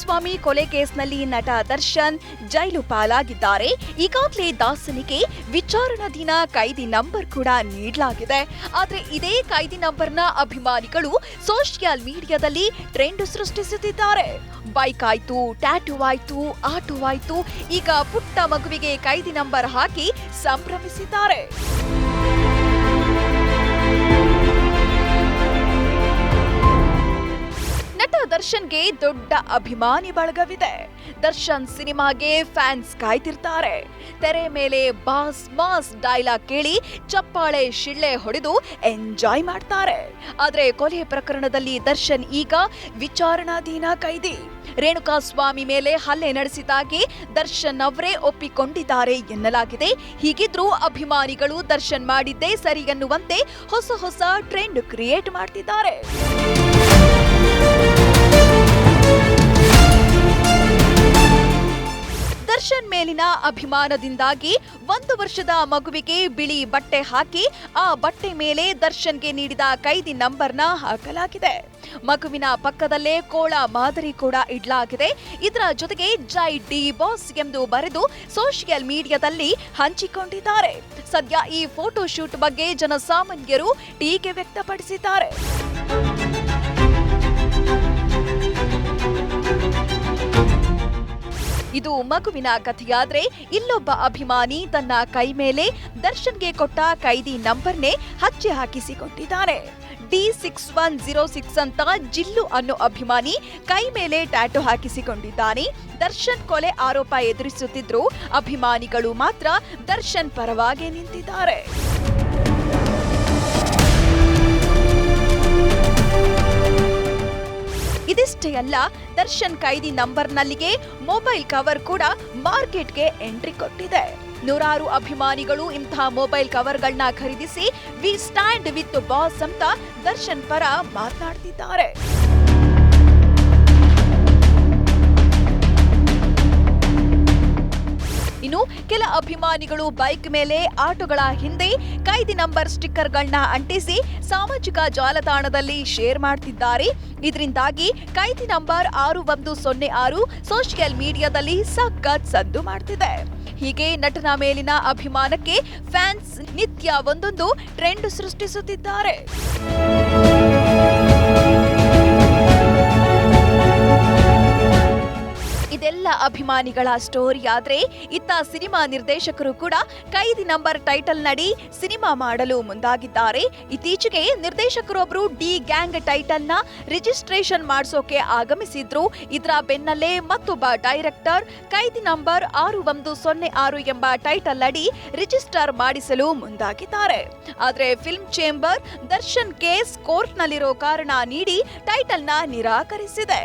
ರೇಣುಕಾಸ್ವಾಮಿ ಕೊಲೆ ಕೇಸ್ನಲ್ಲಿ ನಟ ದರ್ಶನ್ ಜೈಲು ಪಾಲಾಗಿದ್ದಾರೆ. ಈಗಾಗಲೇ ದಾಸನಿಗೆ ವಿಚಾರಣಾಧೀನ ಕೈದಿ ನಂಬರ್ ಕೂಡ ನೀಡಲಾಗಿದೆ. ಆದರೆ ಇದೇ ಕೈದಿ ನಂಬರ್ನ ಅಭಿಮಾನಿಗಳು ಸೋಷಿಯಲ್ ಮೀಡಿಯಾದಲ್ಲಿ ಟ್ರೆಂಡ್ ಸೃಷ್ಟಿಸುತ್ತಿದ್ದಾರೆ. ಬೈಕ್ ಆಯ್ತು, ಟ್ಯಾಟೂ ಆಯ್ತು, ಆಟೋ ಆಯ್ತು, ಈಗ ಪುಟ್ಟ ಮಗುವಿಗೆ ಕೈದಿ ನಂಬರ್ ಹಾಕಿ ಸಂಭ್ರಮಿಸಿದ್ದಾರೆ. ದರ್ಶನ್ಗೆ ದೊಡ್ಡ ಅಭಿಮಾನಿ ಬಳಗವಿದೆ. ದರ್ಶನ್ ಸಿನಿಮಾಗೆ ಫ್ಯಾನ್ಸ್ ಕಾಯ್ತಿರ್ತಾರೆ. ತೆರೆ ಮೇಲೆ ಬಾಸ್ ಮಾಸ್ ಡೈಲಾಗ್ ಕೇಳಿ ಚಪ್ಪಾಳೆ ಶಿಳ್ಳೆ ಹೊಡೆದು ಎಂಜಾಯ್ ಮಾಡ್ತಾರೆ. ಆದ್ರೆ ಕೊಲೆ ಪ್ರಕರಣದಲ್ಲಿ ದರ್ಶನ್ ಈಗ ವಿಚಾರಣಾಧೀನ ಕೈದಿ. ರೇಣುಕಾ ಸ್ವಾಮಿ ಮೇಲೆ ಹಲ್ಲೆ ನಡೆಸಿದಾಗಿ ದರ್ಶನ್ ಅವರೇ ಒಪ್ಪಿಕೊಂಡಿದ್ದಾರೆ ಎನ್ನಲಾಗಿದೆ. ಹೀಗಿದ್ರೂ ಅಭಿಮಾನಿಗಳು ದರ್ಶನ್ ಮಾಡಿದ್ದೇ ಸರಿ ಎನ್ನುವಂತೆ ಹೊಸ ಹೊಸ ಟ್ರೆಂಡ್ ಕ್ರಿಯೇಟ್ ಮಾಡ್ತಿದ್ದಾರೆ. ದರ್ಶನ್ ಮೇಲಿನ ಅಭಿಮಾನದಿಂದಾಗಿ ಒಂದು ವರ್ಷದ ಮಗುವಿಗೆ ಬಿಳಿ ಬಟ್ಟೆ ಹಾಕಿ ಆ ಬಟ್ಟೆ ಮೇಲೆ ದರ್ಶನ್ಗೆ ನೀಡಿದ ಕೈದಿ ನಂಬರ್ನ ಹಾಕಲಾಗಿದೆ. ಮಗುವಿನ ಪಕ್ಕದಲ್ಲೇ ಕೋಳ ಮಾದರಿ ಕೂಡ ಇಡಲಾಗಿದೆ. ಇದರ ಜೊತೆಗೆ ಜೈ ಡಿ ಬಾಸ್ ಎಂದು ಬರೆದು ಸೋಷಿಯಲ್ ಮೀಡಿಯಾದಲ್ಲಿ ಹಂಚಿಕೊಂಡಿದ್ದಾರೆ. ಸದ್ಯ ಈ ಫೋಟೋ ಶೂಟ್ ಬಗ್ಗೆ ಜನಸಾಮಾನ್ಯರು ಟೀಕೆ ವ್ಯಕ್ತಪಡಿಸಿದ್ದಾರೆ. ಇದು ಮಗುವಿನ ಕಥೆಯಾದ್ರೆ ಇಲ್ಲೊಬ್ಬ ಅಭಿಮಾನಿ ತನ್ನ ಕೈ ಮೇಲೆ ದರ್ಶನ್ಗೆ ಕೊಟ್ಟ ಕೈದಿ ನಂಬರ್ನೇ ಹಚ್ಚಿ ಹಾಕಿಸಿಕೊಂಡಿದ್ದಾನೆ D six one zero six ಅಂತ ಜಿಲ್ಲು ಅನ್ನೋ ಅಭಿಮಾನಿ ಕೈ ಮೇಲೆ ಟ್ಯಾಟೋ ಹಾಕಿಸಿಕೊಂಡಿದ್ದಾನೆ. ದರ್ಶನ್ ಕೊಲೆ ಆರೋಪ ಎದುರಿಸುತ್ತಿದ್ರು ಅಭಿಮಾನಿಗಳು ಮಾತ್ರ ದರ್ಶನ್ ಪರವಾಗಿ ನಿಂತಿದ್ದಾರೆ. ಇದಿಷ್ಟೇ ಅಲ್ಲ ದರ್ಶನ್ ಕೈದಿ ನಂಬರ್ನಲ್ಲಿಗೆ ಮೊಬೈಲ್ ಕವರ್ ಕೂಡ ಮಾರ್ಕೆಟ್ಗೆ ಎಂಟ್ರಿ ಕೊಟ್ಟಿದೆ. ನೂರಾರು ಅಭಿಮಾನಿಗಳು ಇಂತಹ ಮೊಬೈಲ್ ಕವರ್ಗಳನ್ನ ಖರೀದಿಸಿ, ವಿ ಸ್ಟ್ಯಾಂಡ್ ವಿತ್ ಬಾಸ್ ಅಂತ ದರ್ಶನ್ ಪರ ಮಾತನಾಡ್ತಿದ್ದಾರೆ. ಅಭಿಮಾನಿಗಳು ಬೈಕ್ ಮೇಲೆ ಆಟೋಗಳ ಹಿಂದೆ ಕೈದಿ ನಂಬರ್ ಸ್ಟಿಕ್ಕರ್ಗಳನ್ನ ಅಂಟಿಸಿ ಸಾಮಾಜಿಕ ಜಾಲತಾಣದಲ್ಲಿ ಶೇರ್ ಮಾಡ್ತಿದ್ದಾರೆ. ಇದರಿಂದಾಗಿ ಕೈದಿ ನಂಬರ್ ಆರು ಒಂದು ಸೊನ್ನೆ ಆರು ಸೋಷಿಯಲ್ ಮೀಡಿಯಾದಲ್ಲಿ ಸಖತ್ ಸದ್ದು ಮಾಡ್ತಿದೆ. ಹೀಗೆ ನಟನ ಮೇಲಿನ ಅಭಿಮಾನಕ್ಕೆ ಫ್ಯಾನ್ಸ್ ನಿತ್ಯ ಒಂದೊಂದು ಟ್ರೆಂಡ್ ಸೃಷ್ಟಿಸುತ್ತಿದ್ದಾರೆ. ಅಭಿಮಾನಿಗಳ ಸ್ಟೋರಿ ಆದರೆ ಇತ್ತ ಸಿನಿಮಾ ನಿರ್ದೇಶಕರು ಕೂಡ ಕೈದಿ ನಂಬರ್ ಟೈಟಲ್ ನಡಿ ಸಿನಿಮಾ ಮಾಡಲು ಮುಂದಾಗಿದ್ದಾರೆ. ಇತ್ತೀಚೆಗೆ ನಿರ್ದೇಶಕರೊಬ್ರು ಡಿ ಗ್ಯಾಂಗ್ ಟೈಟಲ್ನ ರಿಜಿಸ್ಟ್ರೇಷನ್ ಮಾಡಿಸೋಕೆ ಆಗಮಿಸಿದ್ರು. ಇದರ ಬೆನ್ನಲ್ಲೇ ಮತ್ತೊಬ್ಬ ಡೈರೆಕ್ಟರ್ ಕೈದಿ ನಂಬರ್ ಆರು ಒಂದು ಸೊನ್ನೆ ಆರು ಎಂಬ ಟೈಟಲ್ ಅಡಿ ರಿಜಿಸ್ಟರ್ ಮಾಡಿಸಲು ಮುಂದಾಗಿದ್ದಾರೆ. ಆದರೆ ಫಿಲ್ಮ್ ಚೇಂಬರ್ ದರ್ಶನ್ ಕೇಸ್ ಕೋರ್ಟ್ನಲ್ಲಿರೋ ಕಾರಣ ನೀಡಿ ಟೈಟಲ್ನ ನಿರಾಕರಿಸಿದೆ.